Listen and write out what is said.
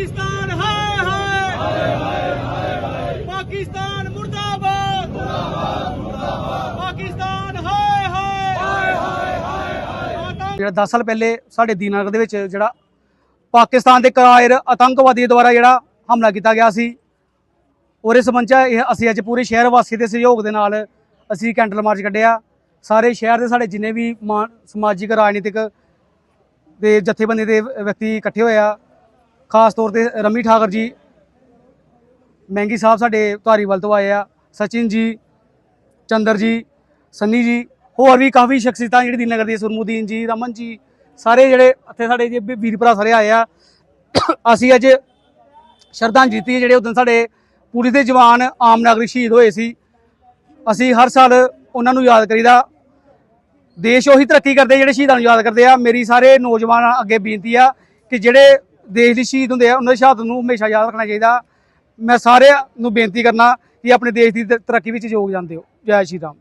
ਪਾਕਿਸਤਾਨ, ਹਾਏ ਹਾਏ। ਪਾਕਿਸਤਾਨ ਮੁਰਦਾਬਾਦ। ਪਾਕਿਸਤਾਨ, ਹਾਏ ਹਾਏ। ਜਿਹੜਾ 10 ਸਾਲ ਪਹਿਲੇ ਸਾਡੇ ਦੀਨਾਨਗਰ ਦੇ ਵਿੱਚ ਜਿਹੜਾ ਪਾਕਿਸਤਾਨ ਦੇ ਕਾਇਰ ਆਤੰਕਵਾਦੀ ਦੁਆਰਾ ਜਿਹੜਾ ਹਮਲਾ ਕੀਤਾ ਗਿਆ ਸੀ ਉਹਦੇ ਸੰਬੰਧ ਅਸੀਂ ਅੱਜ ਪੂਰੇ ਸ਼ਹਿਰ ਵਾਸੀ ਦੇ ਸਹਿਯੋਗ ਦੇ ਨਾਲ ਅਸੀਂ ਕੈਂਡਲ ਮਾਰਚ ਕੱਢਿਆ। ਸਾਰੇ ਸ਼ਹਿਰ ਦੇ ਸਾਡੇ ਜਿੰਨੇ ਵੀ ਸਮਾਜਿਕ ਰਾਜਨੀਤਿਕ ਦੇ ਜਥੇਬੰਦੀ ਦੇ ਵਿਅਕਤੀ ਇਕੱਠੇ ਹੋਏ ਆ। ਖਾਸ ਤੌਰ ਤੇ ਰਮੀ ਠਾਕਰ ਜੀ, ਮਹਿੰਗੀ ਸਾਹਿਬ ਸਾਡੇ ਧਾਰੀਵਾਲ ਤੋਂ ਆਏ ਆ, ਸਚਿਨ ਜੀ, ਚੰਦਰ ਜੀ, ਸੰਨੀ ਜੀ, ਹੋਰ ਵੀ ਕਾਫੀ ਸ਼ਖਸੀਅਤਾਂ ਜਿਹੜੀ ਦੀਨਗਰ ਦੀ, ਸੁਰਮੁਦੀਨ ਜੀ, ਰਮਨ ਜੀ, ਸਾਰੇ ਜਿਹੜੇ ਇੱਥੇ ਸਾਡੇ ਜੇ ਵੀ- ਵੀਰ ਭਰਾ ਸਾਰੇ ਆਏ ਆ, ਅਸੀਂ ਅੱਜ ਸ਼ਰਧਾਂਜਲੀ ਦਿੱਤੀ ਜਿਹੜੇ ਉਦੋਂ ਸਾਡੇ ਪੁਲਿਸ ਦੇ ਜਵਾਨ ਆਮ ਨਾਗਰਿਕ ਸ਼ਹੀਦ ਹੋਏ ਸੀ। ਅਸੀਂ ਹਰ ਸਾਲ ਉਹਨਾਂ ਨੂੰ ਯਾਦ ਕਰੀਦਾ। ਦੇਸ਼ ਉਹੀ ਤਰੱਕੀ ਕਰਦੇ ਜਿਹੜੇ ਸ਼ਹੀਦਾਂ ਨੂੰ ਯਾਦ ਕਰਦੇ ਆ। ਮੇਰੀ ਸਾਰੇ ਨੌਜਵਾਨ ਅੱਗੇ ਬੇਨਤੀ ਆ ਕਿ ਜਿਹੜੇ ਦੇਸ਼ ਦੇ ਸ਼ਹੀਦ ਹੁੰਦੇ ਆ, ਉਹਨਾਂ ਦੀ ਸ਼ਹਾਦਤ ਨੂੰ ਹਮੇਸ਼ਾ ਯਾਦ ਰੱਖਣਾ ਚਾਹੀਦਾ। ਮੈਂ ਸਾਰਿਆਂ ਨੂੰ ਬੇਨਤੀ ਕਰਨਾ ਕਿ ਆਪਣੇ ਦੇਸ਼ ਦੀ ਤਰੱਕੀ ਵਿੱਚ ਯੋਗਦਾਨ ਦਿਓ ਜੈ ਸ਼੍ਰੀ ਰਾਮ।